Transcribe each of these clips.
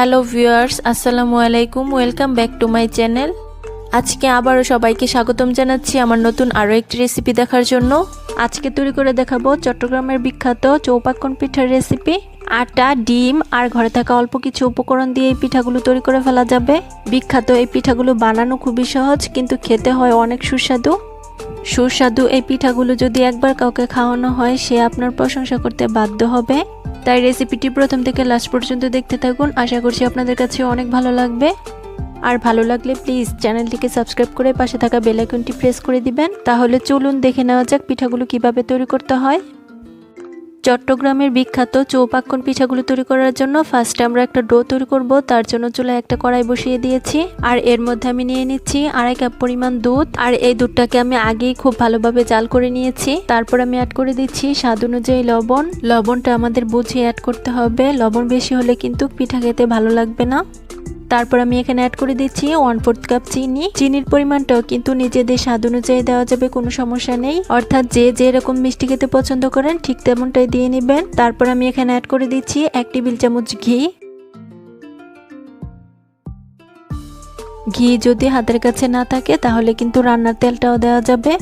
Hello viewers, আসসালামু আলাইকুম, welcome back to my channel. আজকে আবারও সবাইকে স্বাগতম জানাচ্ছি আমার নতুন আরও একটি রেসিপি দেখার জন্য। আজকে তৈরি করে দেখাবো চট্টগ্রামের বিখ্যাত চৌপাক্কন পিঠার রেসিপি আটা, ডিম আর ঘরে থাকা অল্প কিছু উপকরণ দিয়ে এই পিঠাগুলো তৈরি করে ফেলা যাবে। বিখ্যাত এই পিঠাগুলো বানানো খুবই সহজ, কিন্তু খেতে হয় অনেক সুস্বাদু। সুস্বাদু এই পিঠাগুলো যদি একবার কাউকে খাওয়ানো হয়, সে আপনার প্রশংসা করতে বাধ্য হবে। তাই রেসিপিটি প্রথম থেকে লাস্ট পর্যন্ত দেখতে থাকুন। আশা করছি আপনাদের কাছে অনেক ভালো লাগবে। আর ভালো লাগলে প্লিজ চ্যানেলটিকে সাবস্ক্রাইব করে পাশে থাকা বেলাইকনটি প্রেস করে দিবেন। তাহলে চলুন দেখে নেওয়া যাক পিঠাগুলো কীভাবে তৈরি করতে হয়। চট্টগ্রামের বিখ্যাত চৌপাক্কন পিঠাগুলো তৈরি করার জন্য ফার্স্টে আমরা একটা ডো তৈরি করব, তার জন্য চুলায় একটা কড়াই বসিয়ে দিয়েছি। আর এর মধ্যে আমি নিয়ে নিচ্ছি আড়াই কাপ পরিমাণ দুধ। আর এই দুধটাকে আমি আগেই খুব ভালোভাবে জাল করে নিয়েছি। তারপর আমি অ্যাড করে দিচ্ছি স্বাদ অনুযায়ী লবণ। লবণটা আমাদের বুঝিয়ে অ্যাড করতে হবে। লবণ বেশি হলে কিন্তু পিঠা খেতে ভালো লাগবে না। তারপর আমি এখানে অ্যাড করে দিচ্ছি ওয়ান ফোর্থ কাপ চিনি। চিনির পরিমাণটাও কিন্তু নিজেদের স্বাদ অনুযায়ী দেওয়া যাবে, কোনো সমস্যা নেই। অর্থাৎ যে যে এরকম মিষ্টি খেতে পছন্দ করেন, ঠিক তেমনটাই দিয়ে নেবেন। তারপর আমি এখানে অ্যাড করে দিচ্ছি এক টেবিল চামচ ঘি। ঘি যদি হাতের কাছে না থাকে, তাহলে কিন্তু রান্নার তেলটাও দেওয়া যাবে।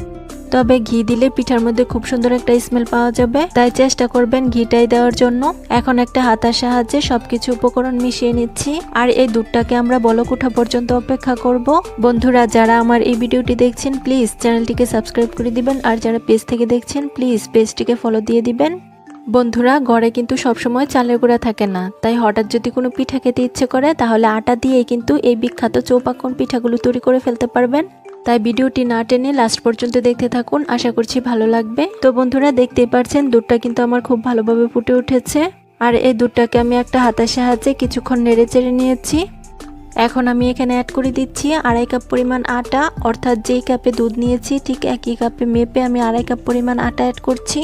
তবে ঘি দিলে পিঠার মধ্যে খুব সুন্দর একটা স্মেল পাওয়া যাবে। তাই চেষ্টা করবেন ঘিটাই দেওয়ার জন্য। এখন একটা হাতার সাহায্যে সবকিছু উপকরণ মিশিয়ে নিচ্ছি। আর এই দুধটাকে আমরা বলক ওঠা পর্যন্ত অপেক্ষা করব। বন্ধুরা, যারা আমার এই ভিডিওটি দেখছেন প্লিজ চ্যানেলটিকে সাবস্ক্রাইব করে দিবেন। আর যারা পেজ থেকে দেখছেন প্লিজ পেজটিকে ফলো দিয়ে দিবেন। বন্ধুরা, ঘরে কিন্তু সবসময় চালের গুঁড়া থাকে না। তাই হঠাৎ যদি কোনো পিঠা খেতে ইচ্ছে করে, তাহলে আটা দিয়েই কিন্তু এই বিখ্যাত চৌপাকন পিঠাগুলো তৈরি করে ফেলতে পারবেন। তাই ভিডিওটি না টেনে লাস্ট পর্যন্ত দেখতে থাকুন। আশা করছি ভালো লাগবে। তো বন্ধুরা, দেখতেই পারছেন, দুধটা কিন্তু আমার খুব ভালোভাবে ফুটে উঠেছে। আর এই দুধটাকে আমি একটা হাতের সাহায্যে কিছুক্ষণ নেড়ে চেড়ে নিয়েছি। এখন আমি এখানে অ্যাড করে দিচ্ছি আড়াই কাপ পরিমাণ আটা। অর্থাৎ যেই কাপে দুধ নিয়েছি, ঠিক একই কাপে মেপে আমি আড়াই কাপ পরিমাণ আটা অ্যাড করছি।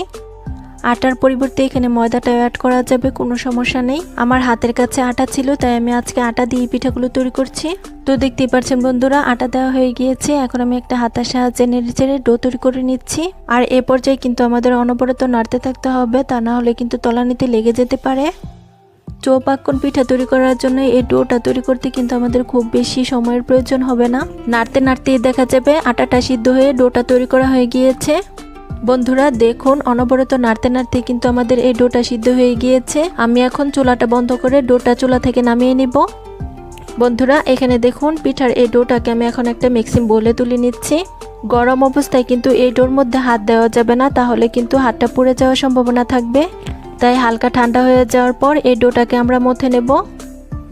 আটার পরিবর্তে এখানে ময়দাটা অ্যাড করা যাবে, কোনো সমস্যা নেই। আমার হাতের কাছে আটা ছিল, তাই আমি আজকে আটা দিয়ে পিঠাগুলো তৈরি করছি। তো দেখতেই পাচ্ছেন বন্ধুরা, আটা দেওয়া হয়ে গিয়েছে। এখন আমি একটা হাতার সাহায্যে নেড়ে চেড়ে ডো তৈরি করে নিচ্ছি। আর এ পর্যায়ে কিন্তু আমাদের অনবরত নাড়তে থাকতে হবে, তা না হলে কিন্তু তলানিতে লেগে যেতে পারে। চৌপাক্কন পিঠা তৈরি করার জন্য এই ডোটা তৈরি করতে কিন্তু আমাদের খুব বেশি সময়ের প্রয়োজন হবে না। নাড়তে নাড়তেই দেখা যাবে, আটাটা সিদ্ধ হয়ে ডোটা তৈরি করা হয়ে গিয়েছে। বন্ধুরা, দেখুন, অনবরত নাড়তে নাড়তে কিন্তু আমাদের এই ডোটা সিদ্ধ হয়ে গিয়েছে। আমি এখন চুলাটা বন্ধ করে ডোটা চুলা থেকে নামিয়ে নিব। বন্ধুরা, এখানে দেখুন, পিঠার এই ডোটাকে আমি এখন একটা মিক্সিং বলে তুলে নিচ্ছি। গরম অবস্থায় কিন্তু এই ডোর মধ্যে হাত দেওয়া যাবে না, তাহলে কিন্তু হাতটা পুড়ে যাওয়ার সম্ভাবনা থাকবে। তাই হালকা ঠান্ডা হয়ে যাওয়ার পর এই ডোটাকে আমরা মথে নেব।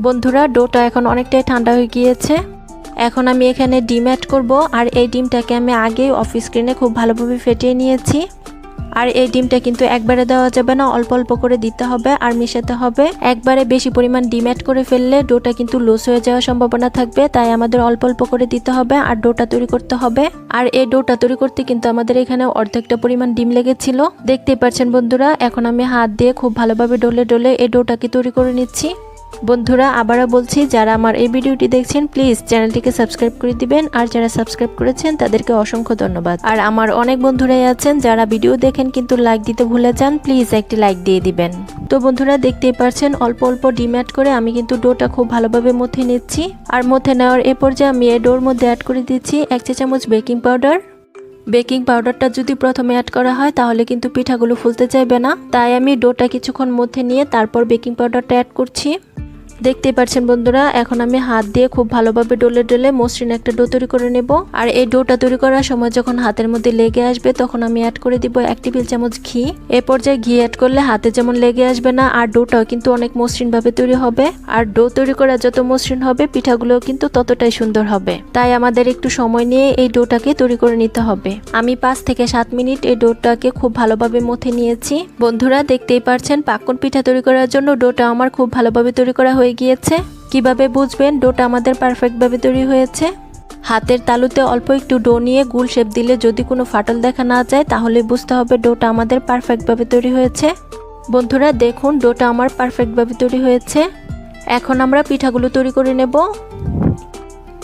বন্ধুরা, ডোটা এখন অনেকটাই ঠান্ডা হয়ে গিয়েছে। এখন আমি এখানে ডিম অ্যাড করব, আর এই ডিমটাকে আমি আগেই অফিস স্ক্রিনে খুব ভালোভাবে ফেটিয়ে নিয়েছি। আর এই ডিমটা কিন্তু একবারে দেওয়া যাবে না, অল্প অল্প করে দিতে হবে আর মিশাতে হবে। একবারে বেশি পরিমাণ ডিম অ্যাড করে ফেললে ডোটা কিন্তু লুজ হয়ে যাওয়ার সম্ভাবনা থাকবে, তাই আমাদের অল্প অল্প করে দিতে হবে আর ডোটা তৈরি করতে হবে। আর এই ডোটা তৈরি করতে কিন্তু আমাদের এখানে অর্ধেকটা পরিমাণ ডিম লেগেছিল। দেখতেই পাচ্ছেন বন্ধুরা, এখন আমি হাত দিয়ে খুব ভালোভাবে ডলে ডলে এই ডোটাকে তৈরি করে নিচ্ছি। বন্ধুরা, আবারও বলছি, যারা আমার এই ভিডিওটি দেখছেন, প্লিজ চ্যানেলটিকে সাবস্ক্রাইব করে দিবেন, আর যারা সাবস্ক্রাইব করেছেন, তাদেরকে অসংখ্য ধন্যবাদ। আর আমার অনেক বন্ধুরাই আছেন, যারা ভিডিও দেখেন কিন্তু লাইক দিতে ভুলে যান, প্লিজ একটি লাইক দিয়ে দিবেন। তো বন্ধুরা, দেখতেই পারছেন, অল্প অল্প ডিম অ্যাড করে আমি কিন্তু ডোটা খুব ভালোভাবে মথে নিচ্ছি। আর মথে নেওয়ার এ পর্যায়ে আমি এই ডোর মধ্যে অ্যাড করে দিচ্ছি এক চা চামচ বেকিং পাউডার বেকিং পাউডারটা যদি প্রথমে অ্যাড করা হয়, তাহলে কিন্তু পিঠাগুলো ফুলতে চাইবে না। তাই আমি ডোটা কিছুক্ষণ মধ্যে নিয়ে তারপর বেকিং পাউডারটা অ্যাড করছি। দেখতেই পাচ্ছেন বন্ধুরা, এখন আমি হাত দিয়ে খুব ভালোভাবে ডলে ডলে মসৃণ একটা ডো তৈরি করে নেব। আর এই ডোটা তৈরি করার সময় যখন হাতের মধ্যে লেগে আসবে, তখন আমি অ্যাড করে দিব এক টেবিল চামচ ঘি। এ পর্যায়ে ঘি অ্যাড করলে হাতে যেমন লেগে আসবে না, আর ডোটাও কিন্তু অনেক মসৃণ ভাবে তৈরি হবে। আর ডো তৈরি করা যত মসৃণ হবে পিঠাগুলো কিন্তু ততটাই সুন্দর হবে। তাই আমাদের একটু সময় নিয়ে এই ডোটাকে তৈরি করে নিতে হবে। আমি পাঁচ থেকে সাত মিনিট এই ডোটাকে খুব ভালোভাবে মথে নিয়েছি। বন্ধুরা, দেখতেই পারছেন, পাকন পিঠা তৈরি করার জন্য ডোটা আমার খুব ভালোভাবে তৈরি করা হয়ে গিয়েছে? কীভাবে বুঝবেন? ডোটা আমাদের পারফেক্টভাবে তৈরি হয়েছে। হাতের তালুতে অল্প একটু ডো নিয়ে গুল শেপ দিলে যদি কোনো ফাটল দেখা না যায়, তাহলে বুঝতে হবে ডোটা আমাদের পারফেক্টভাবে তৈরি হয়েছে। বন্ধুরা, দেখুন, ডোটা আমার পারফেক্টভাবে তৈরি হয়েছে। এখন আমরা পিঠাগুলো তৈরি করে নেব।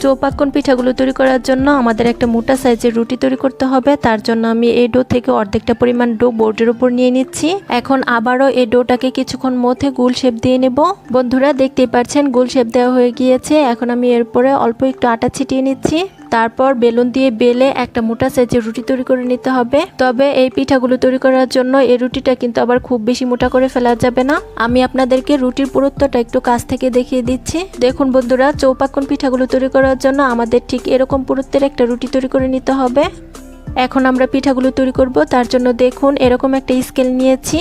চৌপাক্কন পিঠাগুলো তৈরি করার জন্য আমাদের একটা মোটা সাইজের রুটি তৈরি করতে হবে। তার জন্য আমি এই ডো থেকে অর্ধেকটা পরিমাণ ডো বোর্ডের উপর নিয়ে নিচ্ছি। এখন আবারও এই ডোটাকে কিছুক্ষণ মধ্যে গোল শেপ দিয়ে নেব। বন্ধুরা, দেখতেই পাচ্ছেন গোল শেপ দেওয়া হয়ে গিয়েছে। এখন আমি এরপরে অল্প একটু আটা ছিটিয়ে নিচ্ছি। তারপর বেলুন দিয়ে বেলে একটা মোটা সাইজের রুটি তৈরি করে নিতে হবে। তবে এই পিঠাগুলো তৈরি করার জন্য এই রুটিটা কিন্তু আবার খুব বেশি মোটা করে ফেলা যাবে না। আমি আপনাদেরকে রুটির পুরুত্বটা একটু কাছ থেকে দেখিয়ে দিচ্ছি। দেখুন বন্ধুরা চৌপাকন পিঠাগুলো তৈরি করার জন্য আমাদের ঠিক এরকম পুরুত্বের একটা রুটি তৈরি করে নিতে হবে। এখন আমরা পিঠাগুলো তৈরি করব, তার জন্য দেখুন এরকম একটা স্কেল নিয়েছি।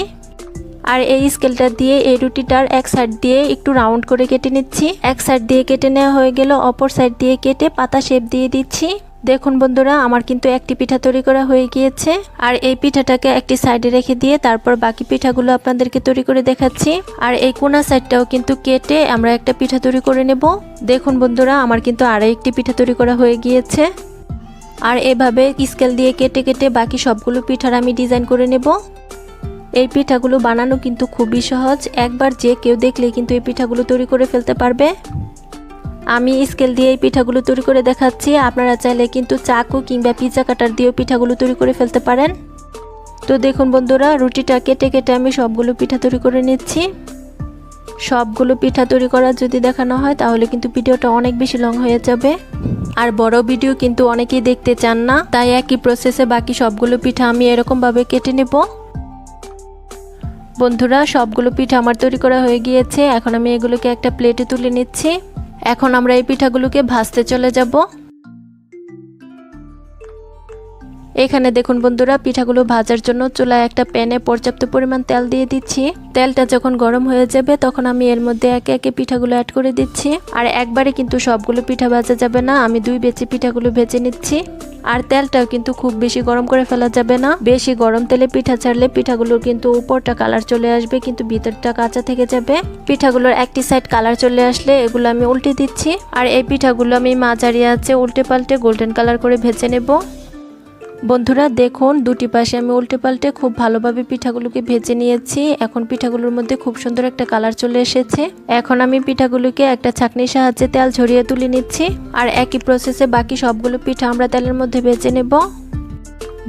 আর এই স্কেলটা দিয়ে এই রুটিটার এক সাইড দিয়ে একটু রাউন্ড করে কেটে নিচ্ছি। এক সাইড দিয়ে কেটে নেওয়া হয়ে গেল, অপর সাইড দিয়ে কেটে পাতা শেপ দিয়ে দিচ্ছি। দেখুন বন্ধুরা, আমার কিন্তু একটি পিঠা তৈরি করা হয়ে গিয়েছে। আর এই পিঠাটাকে একটি সাইডে রেখে দিয়ে তারপর বাকি পিঠাগুলো আপনাদেরকে তৈরি করে দেখাচ্ছি। আর এই কোনা সাইডটাও কিন্তু কেটে আমরা একটা পিঠা তৈরি করে নেব। দেখুন বন্ধুরা, আমার কিন্তু আরও একটি পিঠা তৈরি করা হয়ে গিয়েছে। আর এভাবে স্কেল দিয়ে কেটে কেটে বাকি সবগুলো পিঠার আমি ডিজাইন করে নেব। এই পিঠাগুলো বানানো কিন্তু খুবই সহজ। একবার যে কেউ দেখলে কিন্তু এই পিঠাগুলো তৈরি করে ফেলতে পারবে। আমি স্কেল দিয়ে এই পিঠাগুলো তৈরি করে দেখাচ্ছি। আপনারা চাইলে কিন্তু চাকু কিংবা পিজা কাটার দিয়েও পিঠাগুলো তৈরি করে ফেলতে পারেন। তো দেখুন বন্ধুরা, রুটিটা কেটে কেটে আমি সবগুলো পিঠা তৈরি করে নিচ্ছি। সবগুলো পিঠা তৈরি করা যদি দেখানো হয়, তাহলে কিন্তু ভিডিওটা অনেক বেশি লং হয়ে যাবে। আর বড় ভিডিও কিন্তু অনেকেই দেখতে চান না, তাই একই প্রসেসে বাকি সবগুলো পিঠা আমি এরকমভাবে কেটে নেব। বন্ধুরা, সবগুলো পিঠা আমার তৈরি করা হয়ে গিয়েছে। এখন আমি এগুলোকে একটা প্লেটে তুলে নিচ্ছি। এখন আমরা এই পিঠাগুলোকে ভাজতে চলে যাব। এখানে দেখুন বন্ধুরা, পিঠাগুলো ভাজার জন্য চুলায় একটা প্যানে পর্যাপ্ত পরিমাণ তেল দিয়ে দিচ্ছি। তেলটা যখন গরম হয়ে যাবে, তখন আমি এর মধ্যে একে একে পিঠাগুলো অ্যাড করে দিচ্ছি। আর একবারে কিন্তু সবগুলো পিঠা ভাজা যাবে না, আমি দুই বেচে পিঠাগুলো ভেজে নিচ্ছি। আর তেলটাও কিন্তু খুব বেশি গরম করে ফেলা যাবে না। বেশি গরম তেলে পিঠা ছাড়লে পিঠাগুলোর কিন্তু উপরটা কালার চলে আসবে, কিন্তু ভিতরটা কাঁচা থেকে যাবে। পিঠাগুলোর একটি সাইড কালার চলে আসলে এগুলো আমি উল্টে দিচ্ছি। আর এই পিঠাগুলো আমি মাঝারি আছে উল্টে পাল্টে গোল্ডেন কালার করে ভেজে নেব। বন্ধুরা, দেখুন, দুটি পাশে আমি উল্টে পাল্টে খুব ভালোভাবে পিঠাগুলোকে ভেজে নিয়েছি। এখন পিঠাগুলোর মধ্যে খুব সুন্দর একটা কালার চলে এসেছে। এখন আমি পিঠাগুলোকে একটা ছাকনির সাহায্যে তেল ঝরিয়ে তুলে নিচ্ছি। আর একই প্রসেসে বাকি সবগুলো পিঠা আমরা তেলের মধ্যে ভেজে নেব।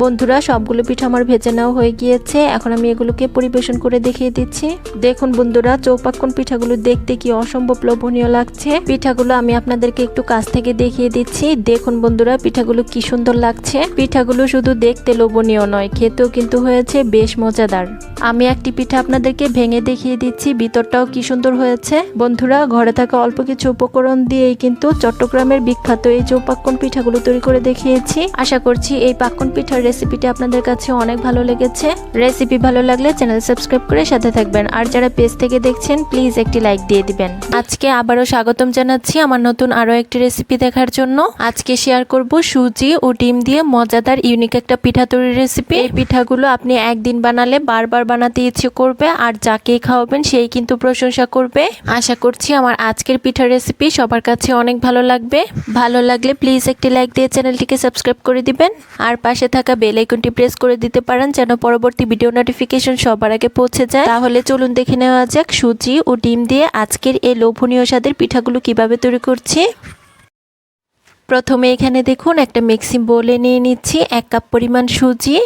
বন্ধুরা, সবগুলো পিঠা আমার ভেজে নেওয়া হয়ে গিয়েছে। এখন আমি এগুলোকে পরিবেশন করে দেখিয়ে দিচ্ছি। দেখুন বন্ধুরা চৌপাক্কন পিঠাগুলো দেখতে কি অসম্ভব লোভনীয় লাগছে। পিঠাগুলো আমি আপনাদেরকে একটু কাছ থেকে দেখিয়ে দিচ্ছি। দেখুন বন্ধুরা, পিঠাগুলো কি সুন্দর লাগছে। পিঠাগুলো শুধু দেখতে লোভনীয় নয়, খেতেও কিন্তু হয়েছে, বেশ মজাদার। আমি একটি পিঠা আপনাদেরকে ভেঙে দেখিয়ে দিচ্ছি, ভিতরটাও কি সুন্দর হয়েছে। বন্ধুরা, ঘরে থাকা অল্প কিছু উপকরণ দিয়েই কিন্তু চট্টগ্রামের বিখ্যাত এই চৌপাক্কন পিঠাগুলো তৈরি করে দেখিয়েছি। আশা করছি এই পাক্কন পিঠার রেসিপিটি আপনাদের কাছে অনেক ভালো লেগেছে। রেসিপি ভালো লাগলে চ্যানেল সাবস্ক্রাইব করে সাথে থাকবেন। আর যারা পেজ থেকে দেখছেন, প্লিজ একটি লাইক দিয়ে দিবেন। আজকে আবারও স্বাগতম জানাচ্ছি আমার নতুন আরও একটি রেসিপি দেখার জন্য। আজকে শেয়ার করব সুজি ও ডিম দিয়ে মজাদার ইউনিক একটা পিঠা তৈরির রেসিপি। এই পিঠাগুলো আপনি একদিন বানালে বারবার বানাতে ইচ্ছে করবে, আর যাকেই খাওয়াবেন সেই কিন্তু প্রশংসা করবে। আশা করছি আমার আজকের পিঠার রেসিপি সবার কাছে অনেক ভালো লাগবে। ভালো লাগলে প্লিজ একটি লাইক দিয়ে চ্যানেলটিকে সাবস্ক্রাইব করে দিবেন। আর পাশে থাকা বেল আইকনটি প্রেস করে দিতে পারেন যেন পরবর্তী ভিডিও নোটিফিকেশন সবার আগে পৌঁছে যায়। তাহলে চলুন দেখে নেওয়া যাক সুজি ও ডিম দিয়ে আজকের এই লোভনীয় স্বাদের পিঠাগুলো কীভাবে তৈরি করছি। প্রথমে এখানে দেখুন একটা মিক্সিং বোলে নিয়ে নিচ্ছি এক কাপ পরিমাণ সুজি।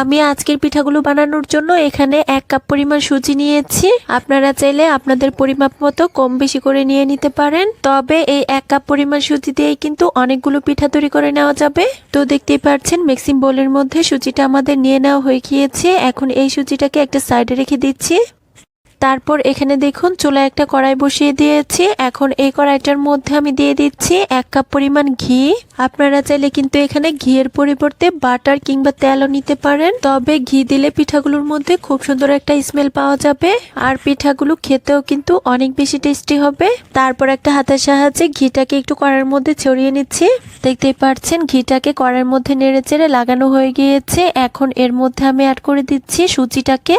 আমি আজকের পিঠাগুলো বানানোর জন্য এখানে এক কাপ পরিমাণ সুজি নিয়েছি। আপনারা চাইলে আপনাদের পরিমাপ মতো কম বেশি করে নিয়ে নিতে পারেন। তবে এই এক কাপ পরিমাণ সুজি দিয়েই কিন্তু অনেকগুলো পিঠা তৈরি করে নেওয়া যাবে। তো দেখতেই পাচ্ছেন, মিক্সিং বোলের মধ্যে সুজিটা আমাদের নিয়ে নেওয়া হয়ে গিয়েছে। এখন এই সুজিটাকে একটা সাইডে রেখে দিচ্ছি। তারপর এখানে দেখুন, চুলায় একটা কড়াই বসিয়ে দিয়েছি। এখন এই কড়াইটার মধ্যে আমি দিয়ে দিচ্ছি এক কাপ পরিমাণ ঘি। আপনারা চাইলে কিন্তু এখানে ঘিয়ের পরিবর্তে বাটার কিংবা তেলও নিতে পারেন। তবে ঘি দিলে পিঠাগুলোর মধ্যে খুব সুন্দর একটা স্মেল পাওয়া যাবে। আর পিঠাগুলো খেতেও কিন্তু অনেক বেশি টেস্টি হবে। তারপর একটা হাতের সাহায্যে ঘিটাকে একটু কড়ার মধ্যে ছড়িয়ে নিচ্ছি। দেখতেই পাচ্ছেন, ঘিটাকে কড়ার মধ্যে নেড়ে চেড়ে লাগানো হয়ে গিয়েছে। এখন এর মধ্যে আমি অ্যাড করে দিচ্ছি সুজিটাকে।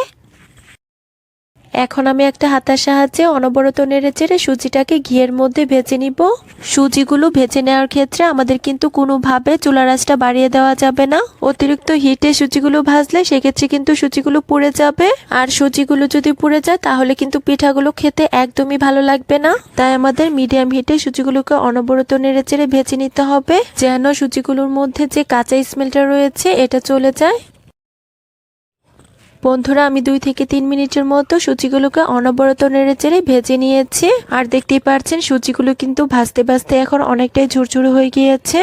এখন আমি একটা হাতার সাহায্যে অনবরত নেড়ে চেড়ে সুজিটাকে ঘিয়ের মধ্যে ভেজে নিব। সুজিগুলো ভেজে নেওয়ার ক্ষেত্রে আমাদের কিন্তু কোনোভাবে চুলার আঁচটা বাড়িয়ে দেওয়া যাবে না। অতিরিক্ত হিটে সুজিগুলো ভাজলে সেক্ষেত্রে কিন্তু সুজিগুলো পুড়ে যাবে। আর সুজিগুলো যদি পুড়ে যায়, তাহলে কিন্তু পিঠাগুলো খেতে একদমই ভালো লাগবে না। তাই আমাদের মিডিয়াম হিটে সুজিগুলোকে অনবরত নেড়ে চেড়ে ভেজে নিতে হবে। যেন সুজিগুলোর মধ্যে যে কাঁচা স্মেলটা রয়েছে, এটা চলে যায়। বন্ধুরা, আমি দুই থেকে তিন মিনিটের মতো সুচিগুলোকে অনবরত নেড়ে চেড়ে ভেজে নিয়েছি। আর দেখতেই পাচ্ছেন সুচিগুলো কিন্তু ভাজতে ভাজতে এখন অনেকটাই ঝুরঝুরে হয়ে গিয়েছে।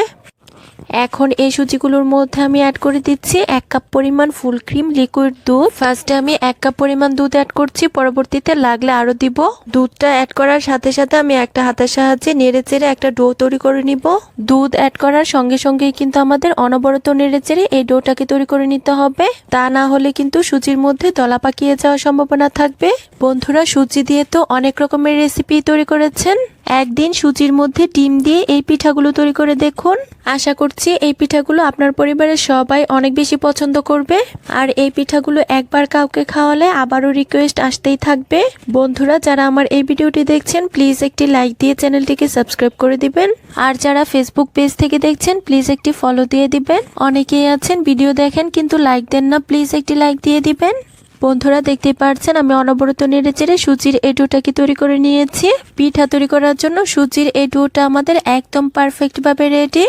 এখন এই সুজিগুলোর মধ্যে আমি অ্যাড করে দিচ্ছি এক কাপ পরিমাণ ফুল ক্রিম লিকুইড দুধ। ফার্স্টে আমি এক কাপ পরিমাণ দুধ অ্যাড করছি, পরবর্তীতে লাগলে আরও দিব। দুধটা অ্যাড করার সাথে সাথে আমি একটা হাতের সাহায্যে নেড়ে চেড়ে একটা ডো তৈরি করে নিব। দুধ অ্যাড করার সঙ্গে সঙ্গেই কিন্তু আমাদের অনবরত নেড়ে চেড়ে এই ডোটাকে তৈরি করে নিতে হবে। তা না হলে কিন্তু সুজির মধ্যে দলা পাকিয়ে যাওয়ার সম্ভাবনা থাকবে। বন্ধুরা, সুজি দিয়ে তো অনেক রকমের রেসিপি তৈরি করেছেন। একদিন সুজির মধ্যে ডিম দিয়ে এই পিঠাগুলো তৈরি করে দেখুন। আশা করছি এই পিঠাগুলো আপনার পরিবারের সবাই অনেক বেশি পছন্দ করবে। আর এই পিঠাগুলো একবার কাউকে খাওয়ালে আবারও রিকোয়েস্ট আসতেই থাকবে। বন্ধুরা, যারা আমার এই ভিডিওটি দেখছেন প্লিজ একটি লাইক দিয়ে চ্যানেলটিকে সাবস্ক্রাইব করে দিবেন। আর যারা ফেসবুক পেজ থেকে দেখছেন প্লিজ একটি ফলো দিয়ে দিবেন। অনেকেই আছেন ভিডিও দেখেন, কিন্তু লাইক দেন না প্লিজ একটি লাইক দিয়ে দিবেন। বন্ধুরা দেখতে পাচ্ছেন আমি অনবরত নেড়ে চেড়ে সুজির এই ডোটাকে তৈরি করে নিয়েছি। পিঠা তৈরি করার জন্য সুজির এই ডোটা আমাদের একদম পারফেক্ট ভাবে রেডি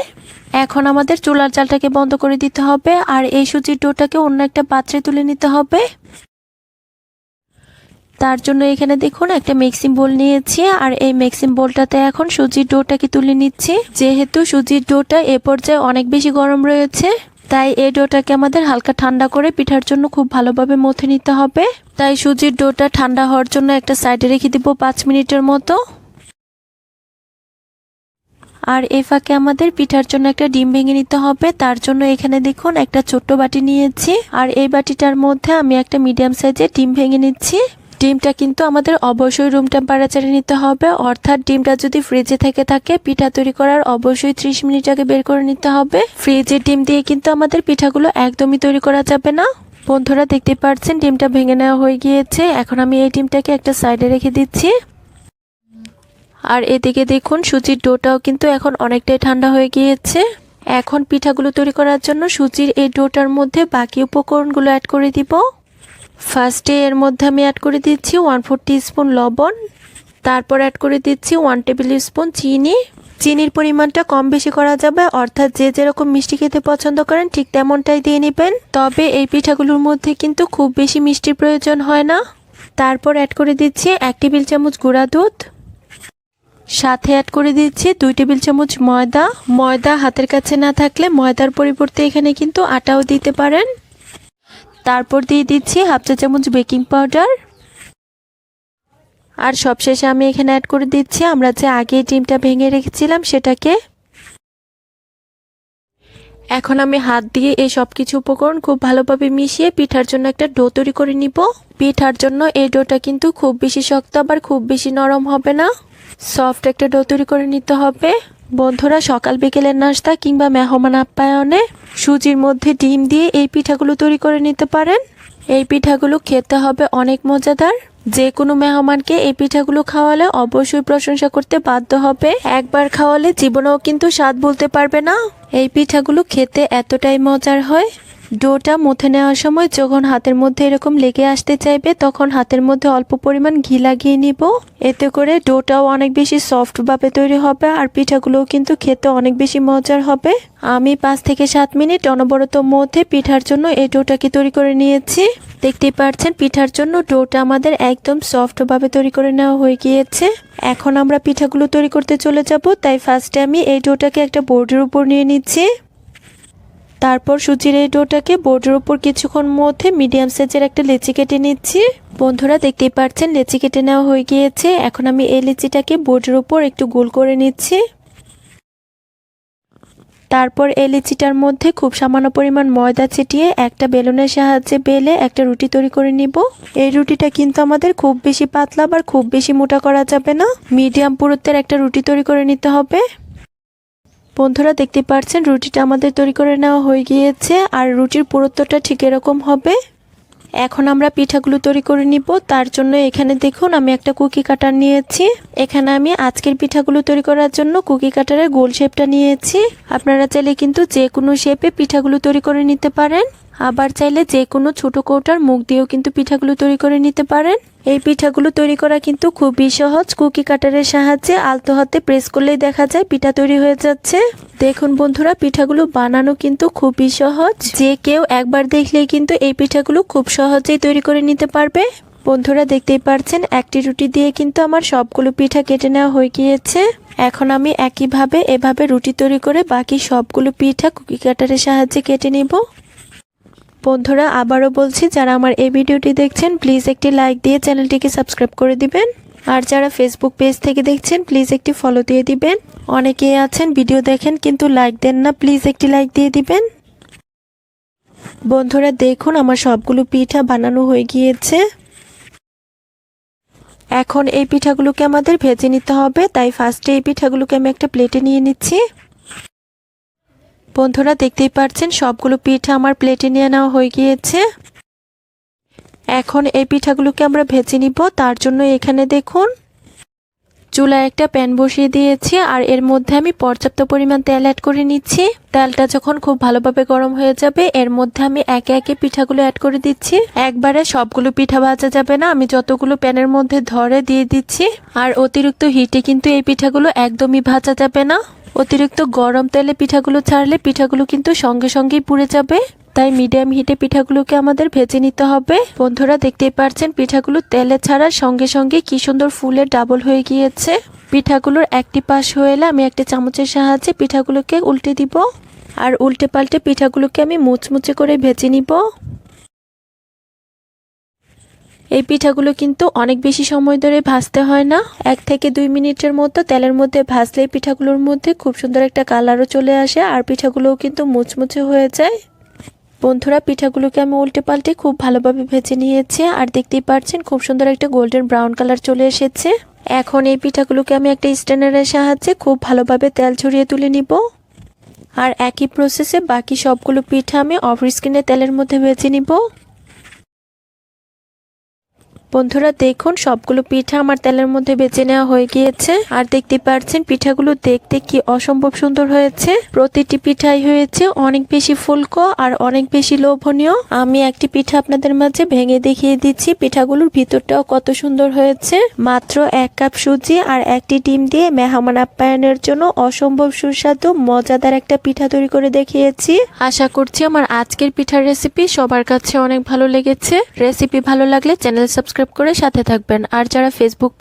এখন আমাদের চুলার চালটাকে বন্ধ করে দিতে হবে আর এই সুজির ডোটাকে অন্য একটা পাত্রে তুলে নিতে হবে। তার জন্য এখানে দেখুন, একটা মিক্সিং বোল নিয়েছি আর এই মিক্সিং বোলটাতে এখন সুজির ডোটাকে তুলে নিচ্ছি। যেহেতু সুজির ডোটা এ পর্যায়ে অনেক বেশি গরম রয়েছে তাই এই ডোটাকে আমাদের হালকা ঠান্ডা করে পিঠার জন্য খুব ভালোভাবে মথে নিতে হবে। তাই সুজির ডোটা ঠান্ডা হওয়ার জন্য একটা সাইডে রেখে দিব পাঁচ মিনিটের মতো। আর এ ফাঁকে আমাদের পিঠার জন্য একটা ডিম ভেঙে নিতে হবে। তার জন্য এখানে দেখুন একটা ছোট্ট বাটি নিয়েছি। আর এই বাটিটার মধ্যে আমি একটা মিডিয়াম সাইজের ডিম ভেঙে নিচ্ছি। ডিমটা কিন্তু আমাদের অবশ্যই রুম টেম্পারেচারে নিতে হবে। অর্থাৎ ডিমটা যদি ফ্রিজে থেকে থাকে, পিঠা তৈরি করার অবশ্যই ত্রিশ মিনিট আগে বের করে নিতে হবে। ফ্রিজের ডিম দিয়ে কিন্তু আমাদের পিঠাগুলো একদমই তৈরি করা যাবে না। বন্ধুরা দেখতে পাচ্ছেন, ডিমটা ভেঙে নেওয়া হয়ে গিয়েছে। এখন আমি এই ডিমটাকে একটা সাইডে রেখে দিচ্ছি। আর এদিকে দেখুন, সুজির ডোটাও কিন্তু এখন অনেকটাই ঠান্ডা হয়ে গিয়েছে। এখন পিঠাগুলো তৈরি করার জন্য সুজির এই ডোটার মধ্যে বাকি উপকরণগুলো অ্যাড করে দিব। ফার্স্টে এর মধ্যে আমি অ্যাড করে দিচ্ছি ওয়ান ফোর স্পুন লবণ, তারপর অ্যাড করে দিচ্ছি ওয়ান টেবিল স্পুন চিনি। চিনির পরিমাণটা কম বেশি করা যাবে, অর্থাৎ যে যেরকম মিষ্টি খেতে পছন্দ করেন ঠিক তেমনটাই দিয়ে নেবেন। তবে এই পিঠাগুলোর মধ্যে কিন্তু খুব বেশি মিষ্টির প্রয়োজন হয় না। তারপর অ্যাড করে দিচ্ছি এক টেবিল চামচ গুঁড়া দুধ। সাথে অ্যাড করে দিচ্ছি দুই টেবিল চামচ ময়দা। ময়দা হাতের কাছে না থাকলে ময়দার পরিবর্তে এখানে কিন্তু আটাও দিতে পারেন। তারপর দিয়ে দিচ্ছি হাফ চা চামচ বেকিং পাউডার। আর সবশেষে আমি এখানে অ্যাড করে দিচ্ছি, আমরা যে আগে ডিমটা ভেঙে রেখেছিলাম সেটাকে। এখন আমি হাত দিয়ে এই সব কিছু উপকরণ খুব ভালোভাবে মিশিয়ে পিঠার জন্য একটা ডো তৈরি করে নিব। পিঠার জন্য এই ডোটা কিন্তু খুব বেশি শক্ত আবার খুব বেশি নরম হবে না। সফট একটা ডো তৈরি করে নিতে হবে। বন্ধুরা, সকাল বিকেলের নাস্তা কিংবা মেহমান আপ্যায়নে সুজির মধ্যে ডিম দিয়ে এই পিঠাগুলো তৈরি করে নিতে পারেন। এই পিঠাগুলো খেতে হবে অনেক মজাদার। যে কোনো মেহমানকে এই পিঠাগুলো খাওয়ালে অবশ্যই প্রশংসা করতে বাধ্য হবে। একবার খাওয়ালে জীবনেও কিন্তু স্বাদ বলতে পারবে না। এই পিঠাগুলো খেতে এতটাই মজার হয়। ডোটা মুথে নেওয়ার সময় যখন হাতের মধ্যে এরকম লেগে আসতে চাইবে, তখন হাতের মধ্যে অল্প পরিমাণ ঘি লাগিয়ে নিব। এতে করে ডোটাও অনেক বেশি সফটভাবে তৈরি হবে আর পিঠাগুলোও কিন্তু খেতে অনেক বেশি মজার হবে। আমি পাঁচ থেকে সাত মিনিট অনবরত মধ্যে পিঠার জন্য এই ডোটাকে তৈরি করে নিয়েছি। দেখতেই পাচ্ছেন পিঠার জন্য ডোটা আমাদের একদম সফটভাবে তৈরি করে নেওয়া হয়ে গিয়েছে। এখন আমরা পিঠাগুলো তৈরি করতে চলে যাব, তাই ফার্স্টে আমি এই ডোটাকে একটা বোর্ডের উপর নিয়ে নিচ্ছি। তারপর সুজির এই ডোটাকে বোর্ডের উপর কিছুক্ষণ মধ্যে মিডিয়াম সাইজের একটা লেচি কেটে নিচ্ছি। বন্ধুরা, দেখতেই পাচ্ছেন, লেচি কেটে নেওয়া হয়ে গিয়েছে। এখন আমি এই লেচিটাকে বোর্ডের উপর একটু গোল করে নিচ্ছি। তারপর এই লিচিটার মধ্যে খুব সামান্য পরিমাণ ময়দা ছিটিয়ে একটা বেলুনের সাহায্যে বেলে একটা রুটি তৈরি করে নিব। এই রুটিটা কিন্তু আমাদের খুব বেশি পাতলা আবার খুব বেশি মোটা করা যাবে না। মিডিয়াম পুরুত্বের একটা রুটি তৈরি করে নিতে হবে। বন্ধুরা দেখতে পাচ্ছেন, রুটিটা আমাদের তৈরি করে নেওয়া হয়ে গিয়েছে আর রুটির পুরুত্বটা ঠিক এরকম হবে। এখন আমরা পিঠাগুলো তৈরি করে নিব। তার জন্য এখানে দেখুন, আমি একটা কুকি কাটার নিয়েছি। এখানে আমি আজকের পিঠাগুলো তৈরি করার জন্য কুকি কাটারের গোল শেপটা নিয়েছি। আপনারা চাইলে কিন্তু যে কোনো শেপে পিঠাগুলো তৈরি করে নিতে পারেন। আবার চাইলে যে কোনো ছোট কৌটার মুখ দিয়েও কিন্তু পিঠাগুলো তৈরি করে নিতে পারেন। এই পিঠাগুলো তৈরি করা কিন্তু খুবই সহজ। কুকি কাটারের সাহায্যে আলতো হাতে প্রেস করলেই দেখা যায় পিঠা তৈরি হয়ে যাচ্ছে। দেখুন বন্ধুরা, পিঠাগুলো বানানো কিন্তু খুবই সহজ। যে কেউ একবার দেখলেই কিন্তু এই পিঠাগুলো খুব সহজেই তৈরি করে নিতে পারবে। বন্ধুরা, দেখতেই পারছেন, একটি রুটি দিয়ে কিন্তু আমার সবগুলো পিঠা কেটে নেওয়া হয়ে গিয়েছে। এখন আমি একইভাবে এভাবে রুটি তৈরি করে বাকি সবগুলো পিঠা কুকি কাটারের সাহায্যে কেটে নিব। বন্ধুরা আবারও বলছি, যারা আমার এই ভিডিওটি দেখছেন প্লিজ একটি লাইক দিয়ে চ্যানেলটিকে সাবস্ক্রাইব করে দিবেন। আর যারা ফেসবুক পেজ থেকে দেখছেন প্লিজ একটি ফলো দিয়ে দিবেন। অনেকেই আছেন ভিডিও দেখেন, কিন্তু লাইক দেন না প্লিজ একটি লাইক দিয়ে দিবেন। বন্ধুরা দেখুন, আমার সবগুলো পিঠা বানানো হয়ে গিয়েছে। এখন এই পিঠাগুলোকে আমাদের ভেজে নিতে হবে, তাই ফার্স্টে এই পিঠাগুলোকে আমি একটা প্লেটে নিয়ে নিচ্ছি। বন্ধুরা দেখতেই পাচ্ছেন সবগুলো পিঠা আমার প্লেটে নিয়ে নেওয়া হয়ে গিয়েছে। এখন এই পিঠাগুলোকে আমরা ভেজে নিব, তার জন্য এখানে দেখুন, চুলায় একটা প্যান বসিয়ে দিয়েছি, আর এর মধ্যে আমি পর্যাপ্ত পরিমাণ তেল অ্যাড করে নিচ্ছি। তেলটা যখন খুব ভালোভাবে গরম হয়ে যাবে, এর মধ্যে আমি একে একে পিঠাগুলো অ্যাড করে দিচ্ছি। একবারে সবগুলো পিঠা ভাজা যাবে না, আমি যতগুলো প্যানের মধ্যে ধরে দিয়ে দিচ্ছি, আর অতিরিক্ত হিটে কিন্তু এই পিঠাগুলো একদমই ভাজা যাবে না। অতিরিক্ত গরম তেলে পিঠাগুলো ছাড়লে পিঠাগুলো কিন্তু সঙ্গে সঙ্গেই পুড়ে যাবে। তাই মিডিয়াম হিটে পিঠাগুলোকে আমাদের ভেজে নিতে হবে। বন্ধুরা, দেখতেই পাচ্ছেন পিঠাগুলো তেলে ছাড়ার সঙ্গে সঙ্গে কি সুন্দর ফুলের ডাবল হয়ে গিয়েছে। পিঠাগুলোর একটি পাশ হয়ে এলে আমি একটা চামচের সাহায্যে পিঠাগুলোকে উল্টে দিব। আর উল্টে পাল্টে পিঠাগুলোকে আমি মুচমুচে করে ভেজে নিব। এই পিঠাগুলো কিন্তু অনেক বেশি সময় ধরে ভাজতে হয় না। এক থেকে দুই মিনিটের মতো তেলের মধ্যে ভাজলে পিঠাগুলোর মধ্যে খুব সুন্দর একটা কালারও চলে আসে আর পিঠাগুলোও কিন্তু মুচমুচে হয়ে যায়। বন্ধুরা, পিঠাগুলোকে আমি উল্টে পাল্টে খুব ভালোভাবে ভেজে নিয়েছি আর দেখতেই পাচ্ছেন খুব সুন্দর একটা গোল্ডেন ব্রাউন কালার চলে এসেছে। এখন এই পিঠাগুলোকে আমি একটা স্ট্যান্ডারের সাহায্যে খুব ভালোভাবে তেল ছড়িয়ে তুলে নিব। আর একই প্রসেসে বাকি সবগুলো পিঠা আমি অফ স্ক্রিনে তেলের মধ্যে ভেজে নিব। বন্ধুরা, দেখুন, সবগুলো পিঠা আমার তেলের মধ্যে বেজে নেওয়া হয়ে গিয়েছে। আর দেখতে পাচ্ছেন, পিঠাগুলো দেখতে কি অসম্ভব সুন্দর হয়েছে। প্রতিটি পিঠাই হয়েছে অনেক বেশি ফুলকো আর অনেক বেশি লোভনীয়। আমি একটি পিঠা আপনাদের মাঝে ভেঙে দেখিয়ে দিচ্ছি। পিঠাগুলোর ভিতরটাও কত সুন্দর হয়েছে। মাত্র এক কাপ সুজি আর একটি ডিম দিয়ে মেহমান আপ্যায়নের জন্য অসম্ভব সুস্বাদু, মজাদার একটা পিঠা তৈরি করে দেখিয়েছি। আশা করছি আমার আজকের পিঠার রেসিপি সবার কাছে অনেক ভালো লেগেছে। রেসিপি ভালো লাগলে চ্যানেল সাবস্ক্রাইব করে সাথে থাকবেন। আর যারা ফেসবুক